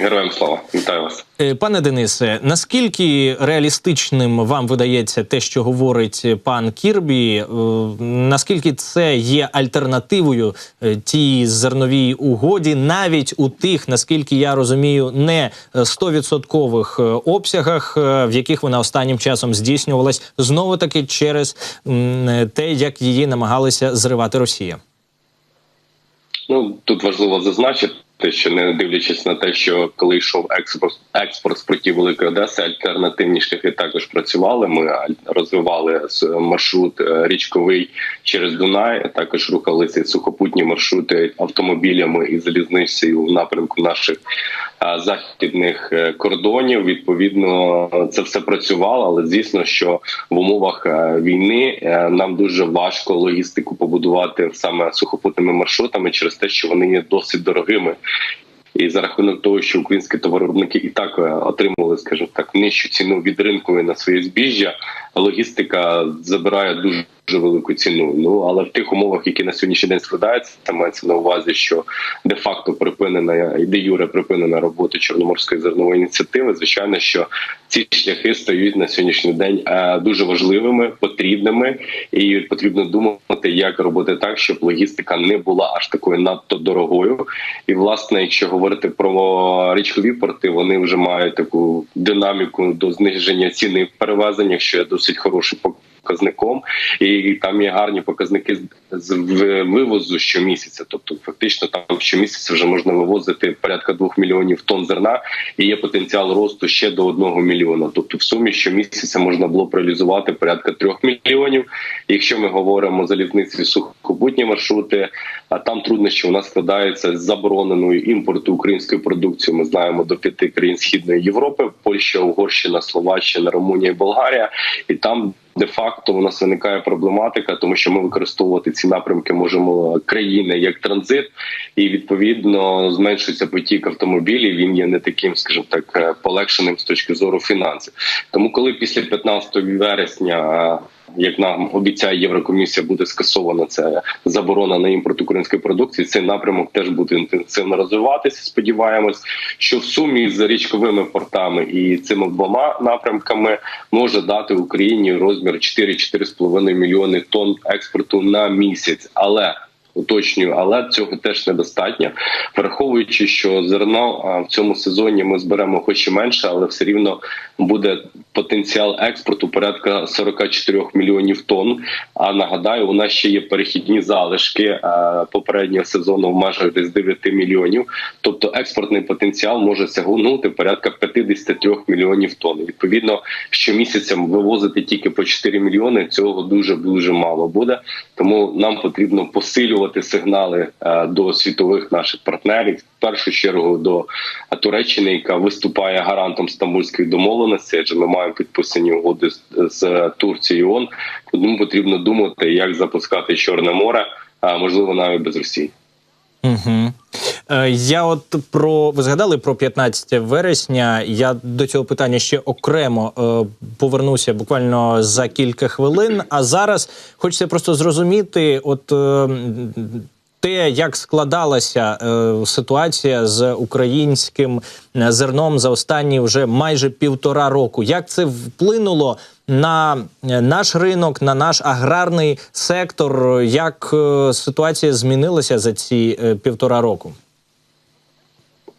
Героям слава, вітаю вас, Е, пане Денисе. Наскільки реалістичним вам видається те, що говорить пан Кірбі? Е, Наскільки це є альтернативою е, тій зерновій угоді, навіть у тих, наскільки я розумію, не 100% обсягах, в яких вона останнім часом здійснювалась, знову таки через те, як її намагалися зривати Росія? Ну тут важливо зазначити. Що не дивлячись на те, що коли йшов експорт експорт з портів Великої Одеси, альтернативні шляхи також працювали. Ми розвивали маршрут е, річковий через Дунай. Також рухалися сухопутні маршрути автомобілями і залізницею в напрямку наших е, західних е, кордонів. Відповідно, це все працювало, але звісно, що в умовах війни нам дуже важко логістику побудувати саме сухопутними маршрутами через те, що вони є досить дорогими. І за рахунок того, що українські товаровиробники і так отримали, отримували, скажімо так, нижчу ціну від ринку на своє збіжжя, логістика забирає дуже дуже велику ціну. Ну але в тих умовах, які на сьогоднішній день складаються, це мається на увазі, що де-факто припинена де юре припинена робота чорноморської зернової ініціативи. Звичайно, що ці шляхи стають на сьогоднішній день е, дуже важливими, потрібними, і потрібно думати, як робити так, щоб логістика не була аж такою надто дорогою. І власне, якщо говорити про річкові порти, вони вже мають таку динаміку до зниження ціни перевезення, що є досить хороший показником, і там є гарні показники з вивозу щомісяця. Тобто, фактично, там щомісяця вже можна вивозити порядка двох мільйонів тонн зерна, і є потенціал росту ще до одного мільйона. Тобто, в сумі щомісяця можна було б реалізувати порядка трьох мільйонів. Якщо ми говоримо залізниці сухобутні маршрути, а там труднощі у нас складаються з забороненою імпорту української продукції. Ми знаємо до п'яти країн східної Європи: Польща, Угорщина, Словаччина, Румунія, Болгарія, і там де факто у нас виникає проблематика, тому що ми використовувати ці напрямки можемо країни як транзит, і відповідно зменшується потік автомобілів. Він є не таким, скажімо так, полегшеним з точки зору фінансів. Тому, коли після 15 вересня як нам обіцяє Єврокомісія, буде скасована це заборона на імпорт української продукції. Цей напрямок теж буде інтенсивно розвиватися. Сподіваємось, що в сумі з річковими портами і цими двома напрямками може дати Україні розмір 4-4,5 мільйони тонн експорту на місяць, але Уточнюю, але цього теж недостатньо, враховуючи, що зерно в цьому сезоні ми зберемо хоч і менше, але все рівно буде потенціал експорту порядка 44 мільйонів тонн. А нагадаю, у нас ще є перехідні залишки попереднього сезону в межах десь 9 мільйонів. Тобто експортний потенціал може сягнути порядка 53 мільйонів тонн. Відповідно, щомісяця вивозити тільки по 4 мільйони. Цього дуже дуже мало буде. Тому нам потрібно посилювати сигнали е, до світових наших партнерів. В першу чергу до Туреччини, яка виступає гарантом стамбульської домовленості, адже ми маємо підписані угоди з, Турцією. ООН. Тому потрібно думати, як запускати Чорне море, а можливо навіть без Росії. Угу. Я от про ви згадали про 15 вересня. Я до цього питання ще окремо е, повернуся буквально за кілька хвилин. А зараз хочеться просто зрозуміти, от е, те, як складалася е, ситуація з українським е, зерном за останні вже майже півтора року, як це вплинуло на е, наш ринок, на наш аграрний сектор, як е, ситуація змінилася за ці е, півтора року?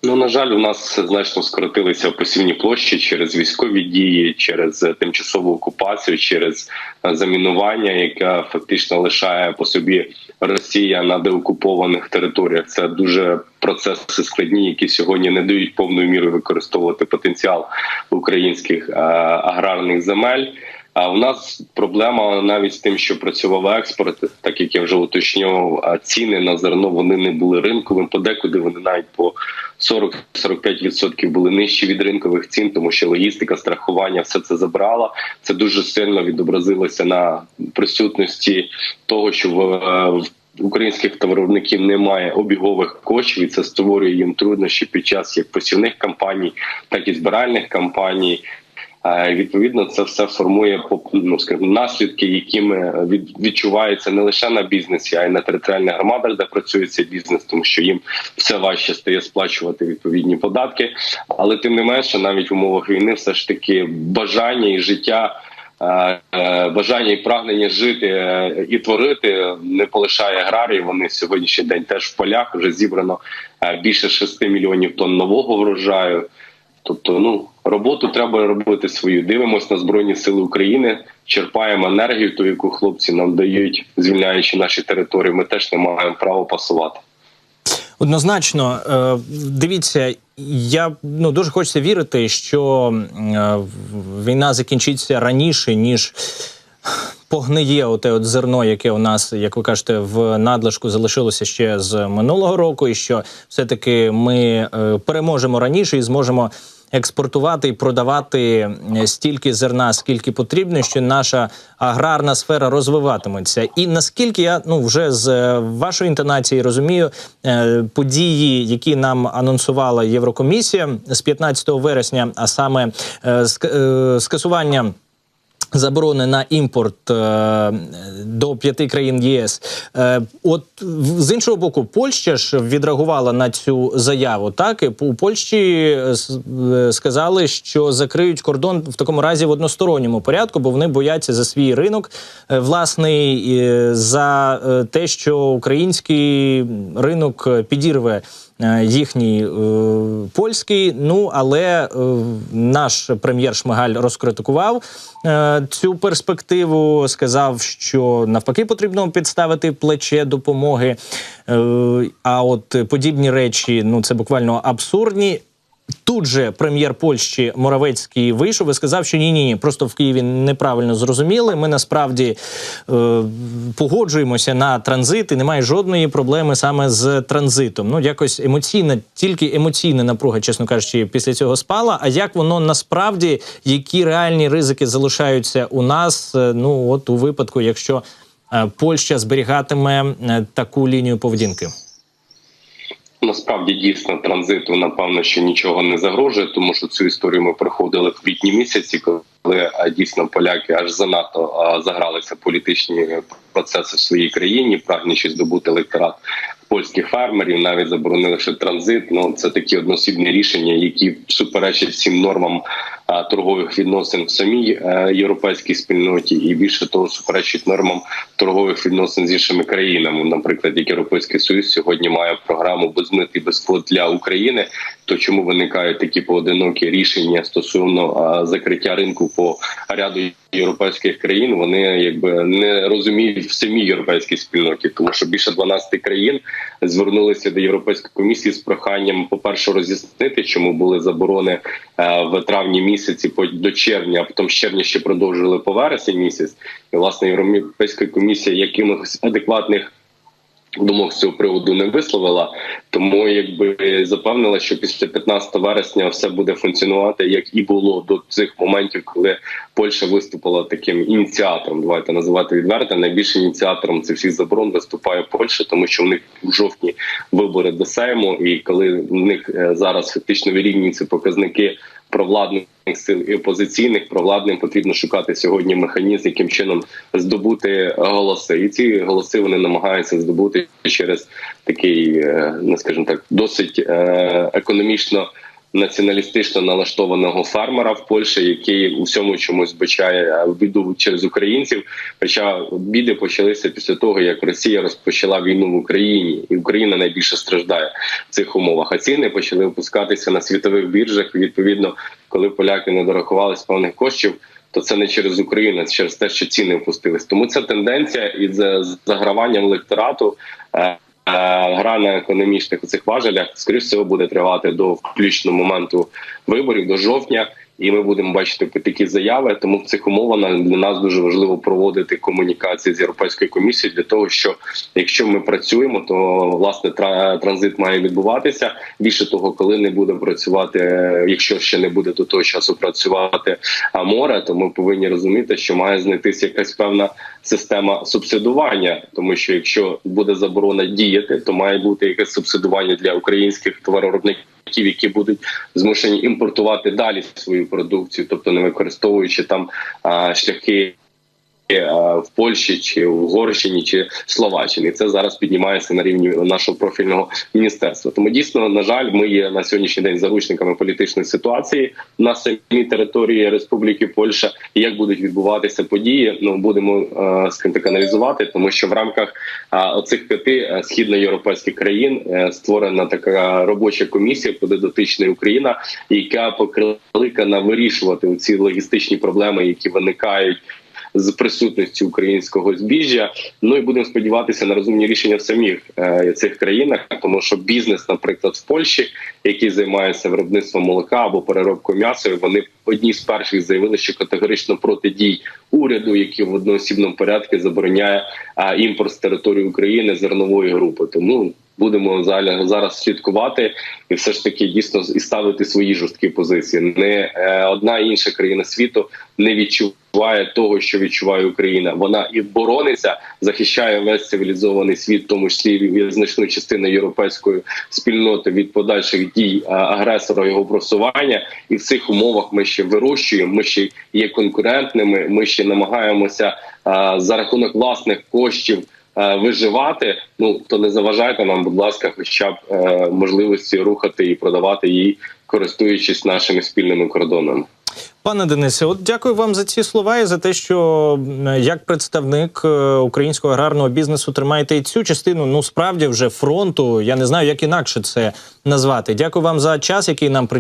Ну на жаль, у нас значно скоротилися посівні площі через військові дії, через тимчасову окупацію, через замінування, яке фактично лишає по собі Росія на деокупованих територіях. Це дуже процеси складні, які сьогодні не дають повною мірою використовувати потенціал українських аграрних земель. А у нас проблема навіть з тим, що працював експорт, так як я вже уточнював, ціни на зерно вони не були ринковим. Подекуди вони навіть по 40-45% були нижчі від ринкових цін, тому що логістика, страхування все це забрала. Це дуже сильно відобразилося на присутності того, що в Українських товаровників немає обігових коштів, і це створює їм труднощі під час як посівних кампаній, так і збиральних кампаній. Е, Відповідно, це все формує ну, скажімо, наслідки, якими від, відчуваються не лише на бізнесі, а й на територіальних громадах, де працює цей бізнес, тому що їм все важче стає сплачувати відповідні податки. Але тим не менше, навіть в умовах війни, все ж таки бажання і життя. е, е, Бажання і прагнення жити е, і творити не полишає аграрії. Вони сьогоднішній день теж в полях вже зібрано е, більше 6 мільйонів тонн нового врожаю. Тобто, ну роботу треба робити свою. Дивимось на збройні сили України, черпаємо енергію, ту яку хлопці нам дають, звільняючи наші території. Ми теж не маємо права пасувати. Однозначно, е, дивіться, я ну дуже хочеться вірити, що е, війна закінчиться раніше, ніж погниє оте от зерно, яке у нас, як ви кажете, в надлишку залишилося ще з минулого року, і що все-таки ми е, переможемо раніше і зможемо. Експортувати і продавати е, стільки зерна, скільки потрібно, що наша аграрна сфера розвиватиметься. І наскільки я ну вже з е, вашої інтонації розумію, події, які нам анонсувала Єврокомісія з 15 вересня, а саме скасування. Заборони на імпорт е, до п'яти країн ЄС. Е, от з іншого боку, Польща ж відреагувала на цю заяву. Так і у Польщі е, е, сказали, що закриють кордон в такому разі в односторонньому порядку, бо вони бояться за свій ринок е, власний за те, що український ринок підірве їхній е, польський. Ну але е, наш прем'єр Шмигаль розкритикував е, цю перспективу. Сказав, що навпаки потрібно підставити плече допомоги. Е, а от подібні речі, ну це буквально абсурдні. Тут же прем'єр Польщі Моравецький вийшов і сказав, що ні, ні, ні, просто в Києві неправильно зрозуміли. Ми насправді е, погоджуємося на транзит, і немає жодної проблеми саме з транзитом. Ну якось емоційна, тільки емоційна напруга, чесно кажучи, після цього спала. А як воно насправді, які реальні ризики залишаються у нас? е, Ну от у випадку, якщо е, Польща зберігатиме е, таку лінію поведінки. Насправді дійсно транзиту напевно що нічого не загрожує, тому що цю історію ми проходили в квітні місяці, коли дійсно поляки аж занадто а, загралися політичні процеси в своїй країні, прагнучи здобути електорат польських фермерів, навіть заборонили ще транзит. Ну це такі односібні рішення, які суперечать всім нормам торгових відносин в самій е, європейській спільноті, і більше того, суперечить нормам торгових відносин з іншими країнами. Наприклад, як Європейський Союз сьогодні має програму без мит і без квот для України. То чому виникають такі поодинокі рішення стосовно закриття ринку по ряду європейських країн? Вони якби не розуміють в самій європейській спільноті, тому що більше 12 країн звернулися до європейської комісії з проханням, по перше, роз'яснити, чому були заборони е, в травні місяці по до червня, а потім з червня ще продовжили по вересень місяць. І власне європейська комісія якимось адекватних. Думок з цього приводу не висловила, тому якби запевнила, що після 15 вересня все буде функціонувати як і було до цих моментів, коли Польща виступила таким ініціатором. Давайте називати відверто. Найбільшим ініціатором цих всіх заборон виступає Польща, тому що в них в жовтні вибори до Сейму, і коли в них е, зараз фактично вирівнюються показники провладних сил і опозиційних провладним потрібно шукати сьогодні механізм, яким чином здобути голоси, і ці голоси вони намагаються здобути через такий, не ну скажімо так, досить е, економічно. Націоналістично налаштованого фермера в Польщі, який у всьому чомусь бачає біду через українців. Хоча біди почалися після того, як Росія розпочала війну в Україні, і Україна найбільше страждає в цих умовах. А ціни почали опускатися на світових біржах. Відповідно, коли поляки не дорахувались певних коштів. То це не через Україну, це через те, що ціни опустились. Тому ця тенденція із заграванням електорату е, гра на економічних цих важелях, скоріш всього, буде тривати до включно моменту виборів до жовтня. І ми будемо бачити такі заяви. Тому в цих умовах для нас дуже важливо проводити комунікації з європейською комісією для того, що якщо ми працюємо, то власне транзит має відбуватися. Більше того, коли не буде працювати, якщо ще не буде до того часу працювати море, то ми повинні розуміти, що має знайтися якась певна система субсидування, тому що якщо буде заборона діяти, то має бути якесь субсидування для українських товаровиробників виробників, які будуть змушені імпортувати далі свою продукцію, тобто не використовуючи там а, шляхи. Е, В Польщі чи в Угорщині чи Словаччині це зараз піднімається на рівні нашого профільного міністерства. Тому дійсно, на жаль, ми є на сьогоднішній день заручниками політичної ситуації на самій території Республіки Польща. І як будуть відбуватися події, ну будемо е, скажімо так, аналізувати, тому що в рамках е, оцих п'яти е, східноєвропейських країн е, створена така робоча комісія, куди дотична Україна, яка покликана вирішувати ці логістичні проблеми, які виникають з присутністю українського збіжжя. Ну і будемо сподіватися на розумні рішення в самих е, цих країнах, тому що бізнес, наприклад, в Польщі, який займається виробництвом молока або переробкою м'яса, вони одні з перших заявили, що категорично проти дій уряду, який в одноосібному порядку забороняє е, імпорт з території України зернової групи. Тому будемо зараз слідкувати і все ж таки дійсно і ставити свої жорсткі позиції. Не е, одна інша країна світу не відчуває того, що відчуває Україна. Вона і борониться, захищає весь цивілізований світ, тому числі значну частину європейської спільноти від подальших дій агресора його просування. І в цих умовах ми ще вирощуємо. Ми ще є конкурентними. Ми ще намагаємося за рахунок власних коштів. Виживати, ну то не заважайте нам, будь ласка, хоча б е, можливості рухати і продавати її, користуючись нашими спільними кордонами. Пане Денисе, от дякую вам за ці слова і за те, що як представник е, українського аграрного бізнесу тримаєте і цю частину, ну справді вже фронту. Я не знаю, як інакше це назвати. Дякую вам за час, який нам приділили.